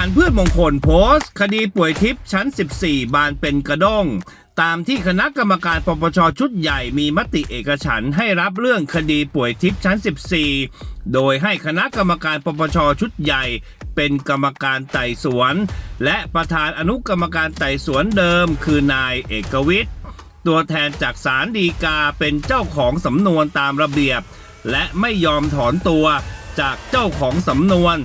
ารพืชมงคลโพสต์ คดีป่วยทิพย์ชั้น 14 บานเป็นกระด้งตามที่คณะกรรมการปปชชุดใหญ่มีมติเอกฉันให้รับเรื่องคดีป่วยทิพย์ชั้น 14 โดยให้คณะกรรมการปปชชุดใหญ่ เป็นกรรมการไต่สวน และประธานอนุกรรมการไต่สวนเดิม คือนายเอกวิทย์ตัวแทนจากศาลฎีกาเป็นเจ้าของสำนวนตามระเบียบ และไม่ยอมถอนตัวจากเจ้าของสำนวน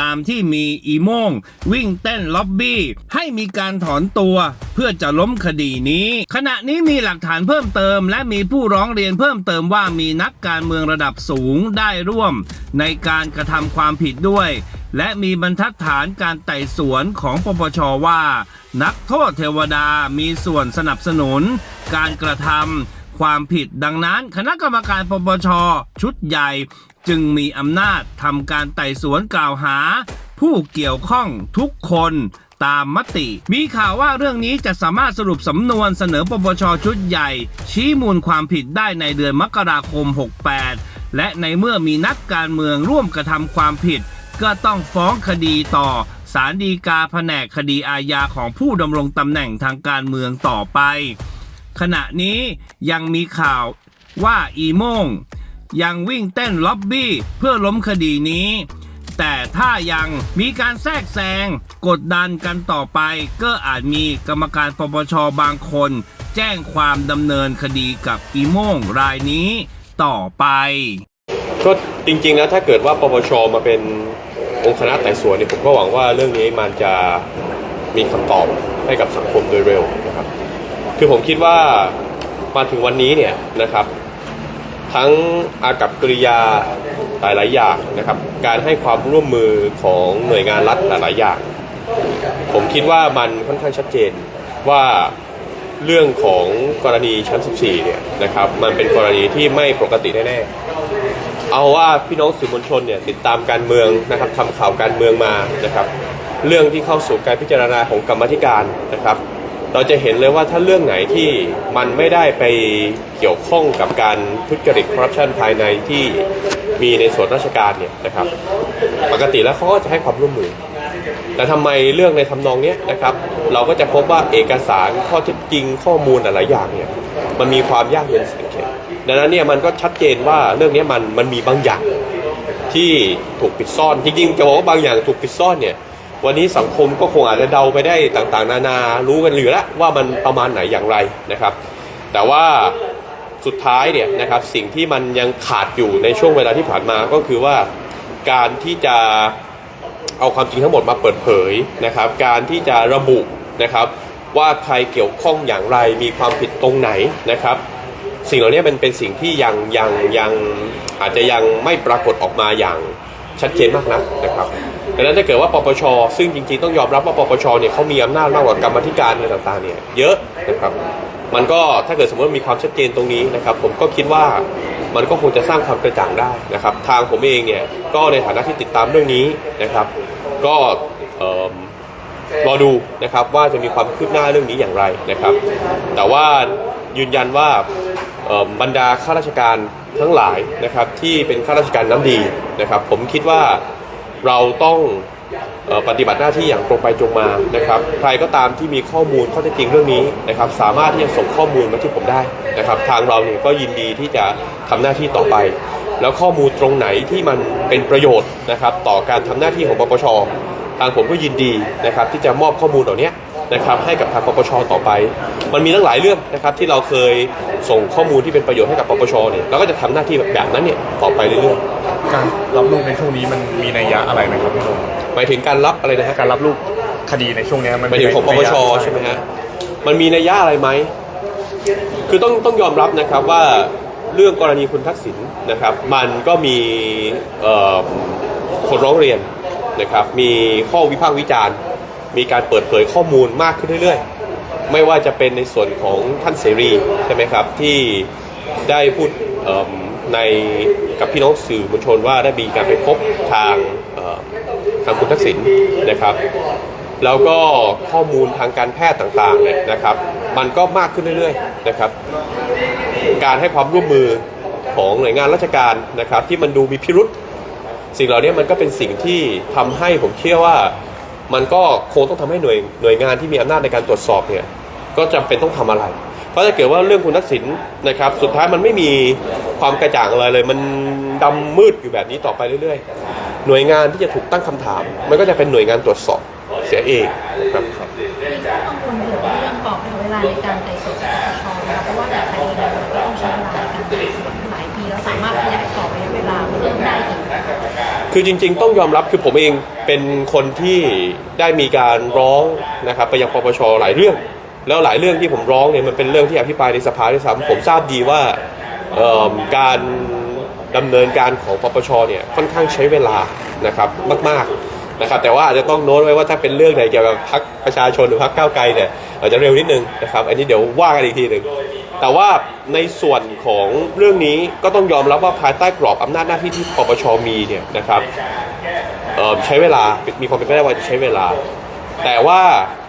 ตามที่มีอีโมง วิ่งเต้นล็อบบี้ ให้มีการถอนตัวเพื่อจะล้มคดีนี้ ขณะนี้มีหลักฐานเพิ่มเติม และมีผู้ร้องเรียนเพิ่มเติมว่ามีนักการเมืองระดับสูงได้ร่วม ในการกระทำความผิดด้วย และมีบรรทัดฐานการไต่สวนของปปชว่า นักโทษเทวดามีส่วนสนับสนุน การกระทำ ความผิดดังนั้น คณะกรรมการปปช ชุดใหญ่ จึงมีอำนาจทำการไต่สวนกล่าวหา ผู้เกี่ยวข้องทุกคนตามมติ มีข่าวว่าเรื่องนี้จะสามารถสรุปสำนวนเสนอปปชชุดใหญ่ ชี้มูลความผิดได้ในเดือนมกราคม 68 และในเมื่อมีนักการเมืองร่วมกระทำความผิด ก็ต้องฟ้องคดีต่อศาลฎีกาแผนกคดีอาญาของผู้ดำรงตำแหน่งทางการเมืองต่อไป ขณะนี้ยังมีข่าวว่าอีโมงยังวิ่งเต้นล็อบบี้เพื่อล้มคดีนี้ แต่ถ้ายังมีการแทรกแซงกดดันกันต่อไป ก็อาจมีกรรมการปปชบางคน แจ้งความดำเนินคดีกับอีโมงรายนี้ต่อไปก็จริงๆนะถ้าเกิดว่าปปชมาเป็นองค์คณะไต่สวนเนี่ยผมก็หวังว่าเรื่องนี้มันจะมีคำตอบให้กับสังคมโดยเร็ว คือผมคิดว่ามาถึงวันนี้เนี่ยนะครับ ทั้งอากับกริยาหลาย ๆ อย่างนะครับ การให้ความร่วมมือของหน่วยงานรัฐหลาย ๆ อย่าง ผมคิดว่ามันค่อนข้างชัดเจนว่าเรื่องของกรณีชั้น 14 เนี่ยนะครับ มันเป็นกรณีที่ไม่ปกติแน่ๆเอาว่าพี่น้องสื่อมวลชนเนี่ยติดตามการเมืองนะครับทำข่าวการเมืองมานะครับ เรื่องที่เข้าสู่การพิจารณาของกรรมธิการนะครับ เราจะเห็นเลยว่าถ้าเรื่องไหนที่มันไม่ได้ไปเกี่ยวข้องกับการทุจริตคอร์รัปชันภายในที่มีในส่วนราชการเนี่ยนะครับ ปกติแล้วเขาก็จะให้ความร่วมมือ แต่ทำไมเรื่องในทำนองนี้นะครับ เราก็จะพบว่าเอกสารข้อเท็จจริงข้อมูลหลายอย่างเนี่ยมันมีความยากเย็นแสนเข็ญดังนั้นเนี่ยมันก็ชัดเจนว่าเรื่องนี้มันมันมีบางอย่างที่ถูกปิดซ่อนจริงๆจะบอกว่าบางอย่างถูกปิดซ่อนเนี่ย วันนี้สังคมก็คงอาจจะเดาไปได้ต่างๆ นานารู้กันเหลือแล้วว่ามันประมาณไหนอย่างไรนะครับ แต่ว่าสุดท้ายเนี่ยนะครับสิ่งที่มันยังขาดอยู่ในช่วงเวลาที่ผ่านมาก็คือว่าการที่จะเอาความจริงทั้งหมดมาเปิดเผยนะครับ การที่จะระบุนะครับว่าใครเกี่ยวข้องอย่างไรมีความผิดตรงไหนนะครับ สิ่งเหล่านี้มันเป็นสิ่งที่ยังยังยังอาจจะยังไม่ปรากฏออกมาอย่างชัดเจนมากนักนะครับ ดังนั้นถ้าเกิดว่าปปชซึ่งจริงๆต้องยอมรับว่าปปชเนี่ยเขามีอำนาจมากกว่ากรรมธิการอะไรต่างๆเนี่ยเยอะนะครับ มันก็ถ้าเกิดสมมติมีความชัดเจนตรงนี้นะครับ ผมก็คิดว่ามันก็คงจะสร้างความกระจ่างได้นะครับ ทางผมเองเนี่ยก็ในฐานะที่ติดตามเรื่องนี้นะครับ ก็เอิ่มรอดูนะครับว่าจะมีความคืบหน้าเรื่องนี้อย่างไรนะครับ แต่ว่ายืนยันว่าบรรดาข้าราชการทั้งหลายนะครับที่เป็นข้าราชการน้ำดีนะครับ ผมคิดว่า เราต้องปฏิบัติหน้าที่อย่างตรงไปตรงมานะครับ ใครก็ตามที่มีข้อมูลข้อเท็จจริงเรื่องนี้นะครับ สามารถที่จะส่งข้อมูลมาที่ผมได้นะครับ ทางเราเนี่ยก็ยินดีที่จะทำหน้าที่ต่อไป แล้วข้อมูลตรงไหนที่มันเป็นประโยชน์นะครับ ต่อการทำหน้าที่ของปปชทางผมก็ยินดีนะครับที่จะมอบข้อมูลเหล่านี้นะครับให้กับทางปปชต่อไป มันมีตั้งหลายเรื่องนะครับที่เราเคยส่งข้อมูลที่เป็นประโยชน์ให้กับปปชเนี่ยเราก็จะทำหน้าที่แบบแบบนั้นเนี่ยต่อไปเรื่อย การรับลูกในช่วงนี้มันมีนัยยะอะไรไหมครับพี่โดมๆหมายถึงการรับอะไรนะฮะการรับลูกคดีในช่วงเนี้ยมันหมายถึงของปปชใช่ไหมฮะมันมีนัยยะอะไรไหมคือต้องต้องยอมรับนะครับว่าเรื่องกรณีคุณทักษิณนะครับ มันก็มีเอ่อคนร้องเรียนนะครับ มีข้อวิพากษ์วิจารณ์ มีการเปิดเผยข้อมูลมากขึ้นเรื่อยๆ ไม่ว่าจะเป็นในส่วนของท่านเสรีใช่ไหมครับที่ได้พูดเอิ่ม ในกับพี่น้องสื่อมวลชนว่าได้มีการไปพบทางทางคุณทักษิณนะครับ แล้วก็ข้อมูลทางการแพทย์ต่างๆเนี่ยนะครับ มันก็มากขึ้นเรื่อยๆนะครับ การให้ความร่วมมือของหน่วยงานราชการนะครับ ที่มันดูมีพิรุษสิ่งเหล่านี้มันก็เป็นสิ่งที่ทำให้ผมเชื่อว่ามันก็คงต้องทำให้หน่วยหน่วยงานที่มีอำนาจในการตรวจสอบเนี่ยก็จำเป็นต้องทำอะไร เพราะถ้าเกิดว่าเรื่องคุณทักษิณนะครับ สุดท้ายมันไม่มีความกระจ่างอะไรเลย มันดำมืดอยู่แบบนี้ต่อไปเรื่อยๆ หน่วยงานที่จะถูกตั้งคำถาม มันก็จะเป็นหน่วยงานตรวจสอบเสียเองครับมีข้อกังวลเกี่ยวกับเรื่องกรอบเวลาในการไต่สวนจากปปชนะคะเพราะว่าแต่คดีเนี่ยมันก็ต้องใช้เวลาในการไต่สวนหลายปีแล้วสามารถขยายกรอบระยะเวลาเพิ่มได้อีกคือจริง ๆ ต้องยอมรับคือผมเองเป็นคนที่ได้มีการร้องนะครับไปยังปปชหลายเรื่อง แล้วหลายเรื่องที่ผมร้องเนี่ยมันเป็นเรื่องที่อภิปรายในสภาด้วยซ้ำผมทราบดีว่าการดำเนินการของปปชเนี่ยค่อนข้างใช้เวลานะครับมากๆนะครับแต่ว่าอาจจะต้องโน้ตไว้ว่าถ้าเป็นเรื่องไหนเกี่ยวกับพรรคประชาชนหรือพรรคก้าวไกลเนี่ยอาจจะเร็วนิดนึงนะครับอันนี้เดี๋ยวว่ากันอีกทีหนึ่งแต่ว่าในส่วนของเรื่องนี้ก็ต้องยอมรับว่าภายใต้กรอบอำนาจหน้าที่ที่ปปชมีเนี่ยนะครับใช้เวลามีความเป็นไปได้ว่าจะใช้เวลา แต่ว่า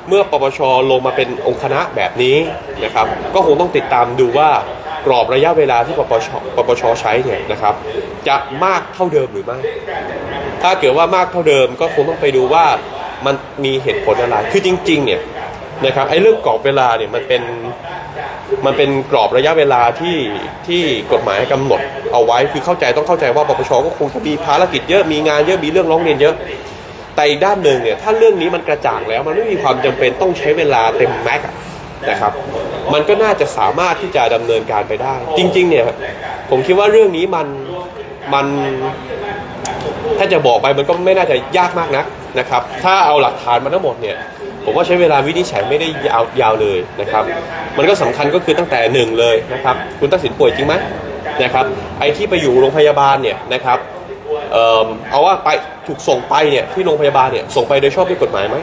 เมื่อปปชลงมาเป็นองค์คณะแบบนี้นะครับ ก็คงต้องติดตามดูว่ากรอบระยะเวลาที่ปปชปปชใช้เนี่ยนะครับ จะมากเท่าเดิมหรือไม่ ถ้าเกิดว่ามากเท่าเดิมก็คงต้องไปดูว่ามันมีเหตุผลอะไร คือจริงๆเนี่ยนะครับไอ้เรื่องกรอบเวลาเนี่ยมันเป็นมันเป็นกรอบระยะเวลาที่ที่กฎหมายกำหนดเอาไว้คือเข้าใจต้องเข้าใจว่าปปชก็คงจะมีภารกิจเยอะมีงานเยอะมีเรื่องร้องเรียนเยอะ แต่อีกด้านหนึ่งเนี่ยถ้าเรื่องนี้มันกระจ่างแล้ว มันไม่มีความจำเป็นต้องใช้เวลาเต็มแม็กอะนะครับ มันก็น่าจะสามารถที่จะดำเนินการไปได้ จริง ๆ เนี่ย ผมคิดว่าเรื่องนี้มันมันถ้าจะบอกไปมันก็ไม่น่าจะยากมากนักนะครับ ถ้าเอาหลักฐานมาทั้งหมดเนี่ยผมว่าใช้เวลาวินิจฉัยไม่ได้ยาวยาวเลยนะครับ มันก็สำคัญก็คือตั้งแต่หนึ่งเลยนะครับ คุณตักสินป่วยจริงไหมนะครับ ไอ้ที่ไปอยู่โรงพยาบาลเนี่ยนะครับ เอ่อเอาว่าไปถูกส่งไปเนี่ยที่โรงพยาบาลเนี่ยส่งไปโดยชอบด้วยกฎหมายไหม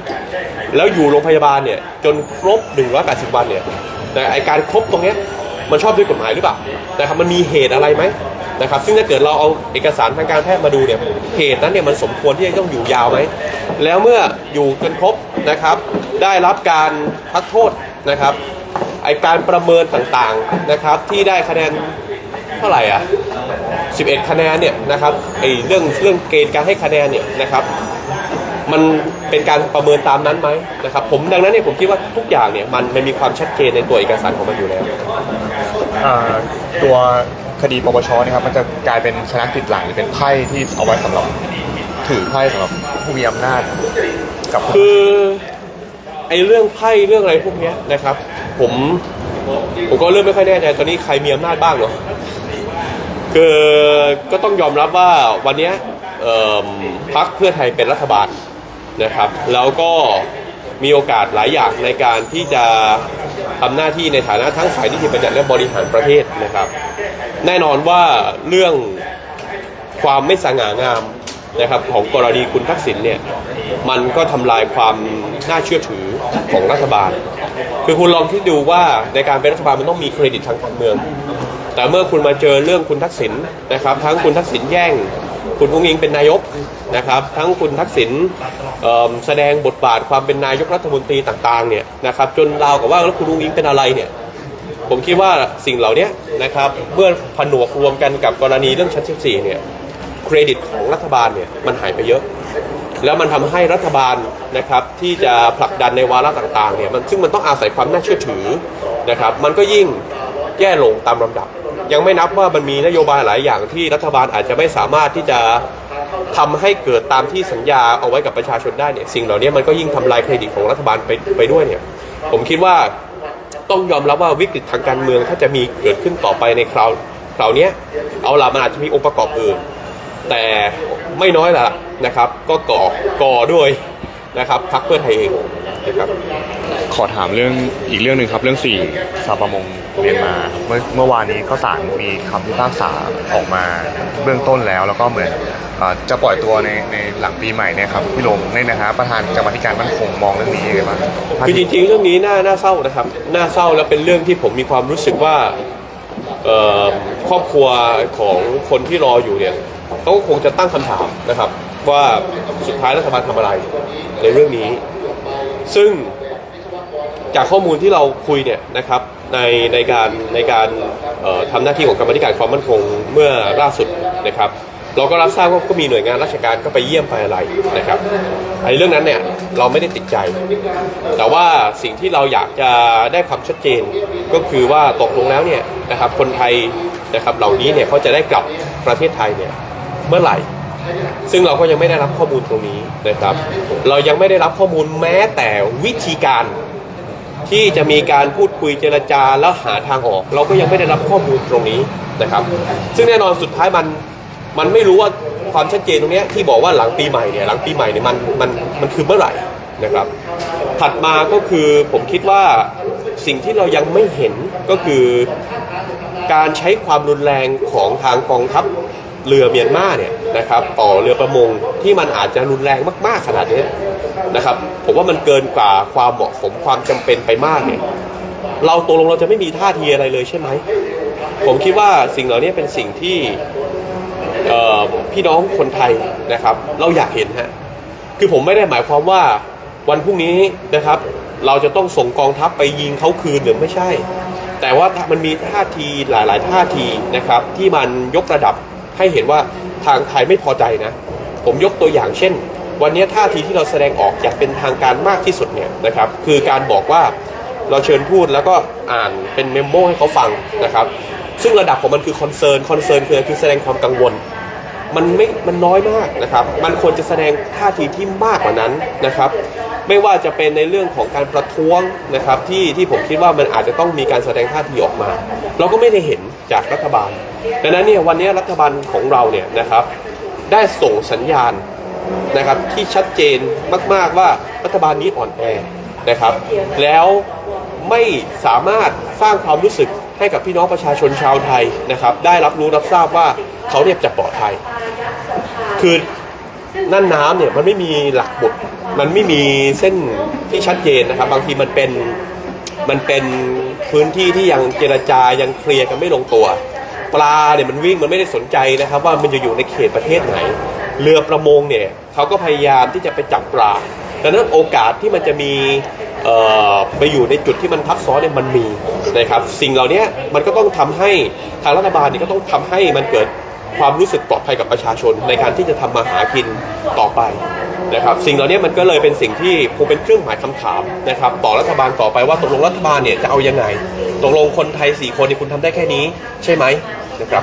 แล้วอยู่โรงพยาบาลเนี่ยจนครบ 180 วันเนี่ยแต่ไอการครบตรงเนี้ยมันชอบด้วยกฎหมายหรือเปล่านะครับมันมีเหตุอะไรไหมนะครับซึ่งถ้าเกิดเราเอาเอกสารทางการแพทย์มาดูเนี่ยเหตุนั้นเนี่ยมันสมควรที่จะต้องอยู่ยาวไหมแล้วเมื่ออยู่จนครบนะครับ ได้รับการพักโทษนะครับไอการประเมินต่างๆนะครับที่ได้คะแนนเท่าไหร่อะ 11 คะแนนเนี่ยนะครับไอเรื่องเรื่องเกณฑ์การให้คะแนนเนี่ยนะครับมันเป็นการประเมินตามนั้นไหมนะครับผมดังนั้นเนี่ยผมคิดว่าทุกอย่างเนี่ยมันมันมีความชัดเจนในตัวเอกสารของมันอยู่แล้วอ่าตัวคดีปปชเนี่ยครับมันจะกลายเป็นชนะติดหลังหรือเป็นไพ่ที่เอาไว้สำหรับถือไพ่สำหรับผู้มีอำนาจกับคือไอ้เรื่องไพ่เรื่องอะไรพวกเนี้ยนะครับ ผมผมก็เริ่มไม่ค่อยแน่ใจตอนนี้ใครมีอำนาจบ้างเนาะ คือก็ต้องยอมรับว่าวันนี้พรรคเพื่อไทยเป็นรัฐบาลนะครับ แล้วก็มีโอกาสหลายอย่างในการที่จะทำหน้าที่ในฐานะทั้งฝ่ายนิติบัญญัติและบริหารประเทศนะครับ แน่นอนว่าเรื่องความไม่สง่างามนะครับของกรณีคุณทักษิณเนี่ยมันก็ทำลายความน่าเชื่อถือของรัฐบาล คือคุณลองคิดดูว่าในการเป็นรัฐบาลมันต้องมีเครดิตทางการเมือง แต่เมื่อคุณมาเจอเรื่องคุณทักษิณนะครับ ทั้งคุณทักษิณแย่ง คุณอุ้งอิงเป็นนายกนะครับ ทั้งคุณทักษิณแสดงบทบาทความเป็นนายกรัฐมนตรีต่างๆเนี่ยนะครับ จนเรากับว่าแล้วคุณอุ้งอิงเป็นอะไรเนี่ยผมคิดว่าสิ่งเหล่านี้นะครับเมื่อผนวกรวมกันกับกรณีเรื่องชั้น 14 เนี่ยเครดิตของรัฐบาลเนี่ยมันหายไปเยอะ แล้วมันทำให้รัฐบาลนะครับที่จะผลักดันในวาระต่างๆเนี่ยมันซึ่งมันต้องอาศัยความน่าเชื่อถือนะครับ มันก็ยิ่งแย่ลงตามลำดับ ยังไม่นับว่ามันมีนโยบายหลายอย่างที่รัฐบาลอาจจะไม่สามารถที่จะทำให้เกิดตามที่สัญญาเอาไว้กับประชาชนได้เนี่ยสิ่งเหล่านี้มันก็ยิ่งทำลายเครดิตของรัฐบาลไปไปด้วยเนี่ยผมคิดว่าต้องยอมรับว่าวิกฤตทางการเมืองถ้าจะมีเกิดขึ้นต่อไปในคราวคราวนี้เอาล่ะมันอาจจะมีองค์ประกอบอื่น แต่ไม่น้อยละนะครับ ก็ก่อก่อด้วยนะครับพักเพื่อไทยเองนะครับ ขอถามเรื่องอีกเรื่องหนึ่งครับเรื่องสี่ชาวประมงเมียนมาเมื่อเมื่อวานนี้ก็ศาลมีคำพิพากษาออกมาเบื้องต้นแล้ว แล้วก็เหมือนจะปล่อยตัวในในหลังปีใหม่เนี่ยครับพี่ลงในนะฮะประธานกรรมธิการมั่นคงมองเรื่องนี้ยังไงบ้างคือจริงๆเรื่องนี้น่าน่าเศร้านะครับน่าเศร้าและเป็นเรื่องที่ผมมีความรู้สึกว่าครอบครัวของคนที่รออยู่เนี่ยเขาก็คงจะตั้งคำถามนะครับ ว่าสุดท้ายรัฐบาลทำอะไรในเรื่องนี้ ซึ่ง จากข้อมูลที่เราคุยเนี่ยนะครับในในการในการเอ่อทำหน้าที่ของกรรมธิการความมั่นคงเมื่อล่าสุดนะครับ เราก็รับทราบว่าก็มีหน่วยงานราชการก็ไปเยี่ยมไปอะไรนะครับไอ้เรื่องนั้นเนี่ยเราไม่ได้ติดใจ แต่ว่าสิ่งที่เราอยากจะได้ความชัดเจนก็คือว่าตกลงแล้วเนี่ยนะครับคนไทยนะครับเหล่านี้เนี่ยเขาจะได้กลับประเทศไทยเนี่ยเมื่อไหร่ ซึ่งเราก็ยังไม่ได้รับข้อมูลตรงนี้นะครับ เรายังไม่ได้รับข้อมูลแม้แต่วิธีการ ที่จะมีการพูดคุยเจรจาแล้วหาทางออก เราก็ยังไม่ได้รับข้อมูลตรงนี้นะครับ ซึ่งแน่นอนสุดท้ายมันมันไม่รู้ว่าความชัดเจนตรงนี้ที่บอกว่าหลังปีใหม่เนี่ยหลังปีใหม่เนี่ยมันมันมันคือเมื่อไหร่นะครับ ถัดมาก็คือผมคิดว่าสิ่งที่เรายังไม่เห็นก็คือการใช้ความรุนแรงของทางกองทัพเรือเมียนมาเนี่ยนะครับต่อเรือประมงที่มันอาจจะรุนแรงมาก ๆ ขนาดนี้ นะครับ ผมว่ามันเกินกว่าความเหมาะสมความจำเป็นไปมากเนี่ยเราตกลงเราจะไม่มีท่าทีอะไรเลยใช่ไหม ผมคิดว่าสิ่งเหล่านี้เป็นสิ่งที่พี่น้องคนไทยนะครับ เราอยากเห็นฮะคือผมไม่ได้หมายความว่าวันพรุ่งนี้นะครับ เราจะต้องส่งกองทัพไปยิงเขาคืนหรือไม่ใช่ แต่ว่ามันมีท่าทีหลาย ๆ ท่าทีนะครับ ที่มันยกระดับให้เห็นว่าทางไทยไม่พอใจนะ ผมยกตัวอย่างเช่น วันนี้ท่าทีที่เราแสดงออกอย่างเป็นทางการมากที่สุดเนี่ยนะครับคือการบอกว่าเราเชิญพูดแล้วก็อ่านเป็นเมมโมให้เขาฟังนะครับซึ่งระดับของมันคือคอนเซิร์นคอนเซิร์นคือคือแสดงความกังวล มันไม่มันน้อยมากนะครับมันควรจะแสดงท่าทีที่มากกว่านั้นนะครับไม่ว่าจะเป็นในเรื่องของการประท้วงนะครับที่ที่ผมคิดว่ามันอาจจะต้องมีการแสดงท่าทีออกมา เราก็ไม่ได้เห็นจากรัฐบาล ดังนั้นเนี่ยวันนี้รัฐบาลของเราเนี่ยนะครับได้ส่งสัญญาณ นะครับที่ชัดเจนมาก ๆว่ารัฐบาลนี้อ่อนแอนะครับ แล้วไม่สามารถสร้างความรู้สึกให้กับพี่น้องประชาชนชาวไทยนะครับ ได้รับรู้รับทราบว่าเขาเนี่ยจะปลอดภัย คือน่านน้ำเนี่ยมันไม่มีหลักบทมันไม่มีเส้นที่ชัดเจนนะครับ บางทีมันเป็นมันเป็นพื้นที่ที่ยังเจรจายังเคลียร์กันไม่ลงตัว ปลาเนี่ยมันวิ่งมันไม่ได้สนใจนะครับ ว่ามันจะอยู่ในเขตประเทศไหน เรือประมงเนี่ยเขาก็พยายามที่จะไปจับปลาดังนั้นโอกาสที่มันจะมีไปอยู่ในจุดที่มันทับซ้อนเนี่ยมันมีนะครับสิ่งเหล่านี้มันก็ต้องทำให้ทางรัฐบาลเนี่ยก็ต้องทำให้มันเกิดความรู้สึกปลอดภัยกับประชาชนในการที่จะทำมาหากินต่อไปนะครับสิ่งเหล่านี้มันก็เลยเป็นสิ่งที่คงเป็นเครื่องหมายคำถามนะครับต่อรัฐบาลต่อไปว่าตกลงรัฐบาลเนี่ยจะเอายังไงตกลงคนไทยสี่คนเนี่ยคุณทำได้แค่นี้ใช่ไหมนะครับ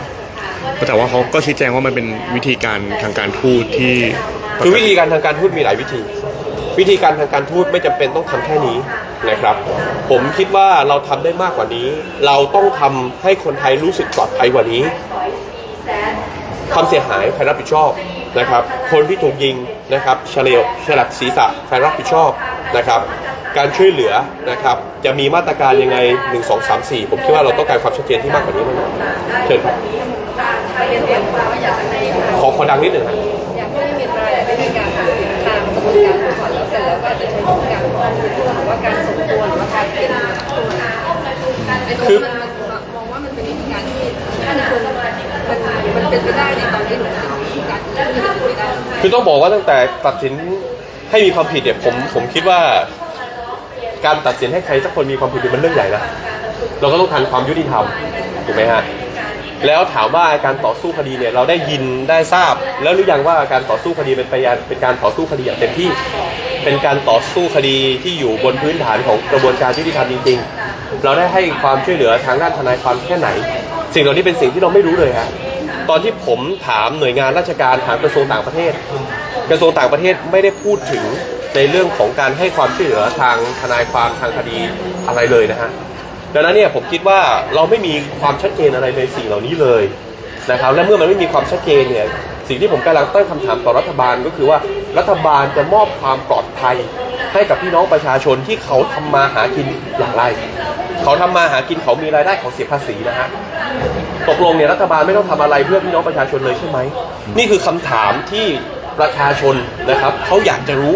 แต่ว่าเขาก็ชี้แจงว่ามันเป็นวิธีการทางการทูตที่คือวิธีการทางการทูตมีหลายวิธี วิธีการทางการทูตไม่จำเป็นต้องทำแค่นี้นะครับ ผมคิดว่าเราทำได้มากกว่านี้ เราต้องทำให้คนไทยรู้สึกปลอดภัยกว่านี้ความเสียหายใครรับผิดชอบนะครับ คนที่ถูกยิงนะครับเฉลียวฉลับศีรษะใครรับผิดชอบนะครับการช่วยเหลือนะครับ จะมีมาตรการยังไง 1 2 3 4 ผมคิดว่าเราต้องการความชัดเจนที่มากกว่านี้แน่นอนเชิญครับ ขอขอดังนิดหนึ่งครับอยากให้มีรายได้มีการตามกระบวนการก่อนแล้วเสร็จแล้วก็จะใช้วิธีการฟ้องหรือว่าการส่งตัวหรือว่าการเปลี่ยนตัวไอ้ตรงนี้มันมันมองว่ามันเป็นวิธีการที่ถ้าในคนมันมันเป็นไปได้ในตอนนี้หรือเป็นวิธีการที่มันเป็นไปได้คือต้องบอกว่าตั้งแต่ตัดสินให้มีความผิดเนี่ยผมผมคิดว่า การตัดสินให้ใครสักคนมีความผิดเนี่ยมันเรื่องใหญ่นะเราก็ต้องทันความยุติธรรมถูกไหมฮะ แล้วถามว่าการต่อสู้คดีเนี่ยเราได้ยินได้ทราบ แล้วหรือยังว่าการต่อสู้คดีเป็นไปเป็นการต่อสู้คดีอย่างเต็มที่เป็นการต่อสู้คดีที่อยู่บนพื้นฐานของกระบวนการยุติธรรมจริง ๆ เราได้ให้ความช่วยเหลือทางด้านทนายความแค่ไหน สิ่งเหล่านี้เป็นสิ่งที่เราไม่รู้เลยฮะตอนที่ผมถามหน่วยงานราชการถามกระทรวงต่างประเทศ กระทรวงต่างประเทศไม่ได้พูดถึงในเรื่องของการให้ความช่วยเหลือทางทนายความทางคดีอะไรเลยนะฮะ ดังนั้นเนี่ยผมคิดว่าเราไม่มีความชัดเจนอะไรในสิ่งเหล่านี้เลยนะครับและเมื่อมันไม่มีความชัดเจนเนี่ยสิ่งที่ผมกำลังตั้งคำถามต่อรัฐบาลก็คือว่ารัฐบาลจะมอบความปลอดภัยให้กับพี่น้องประชาชนที่เขาทำมาหากินอย่างไร เขาทำมาหากินเขามีรายได้เขาเสียภาษีนะฮะตกลงเนี่ยรัฐบาลไม่ต้องทำอะไรเพื่อพี่น้องประชาชนเลยใช่ไหมนี่คือคำถามที่ประชาชนนะครับเขาอยากจะรู้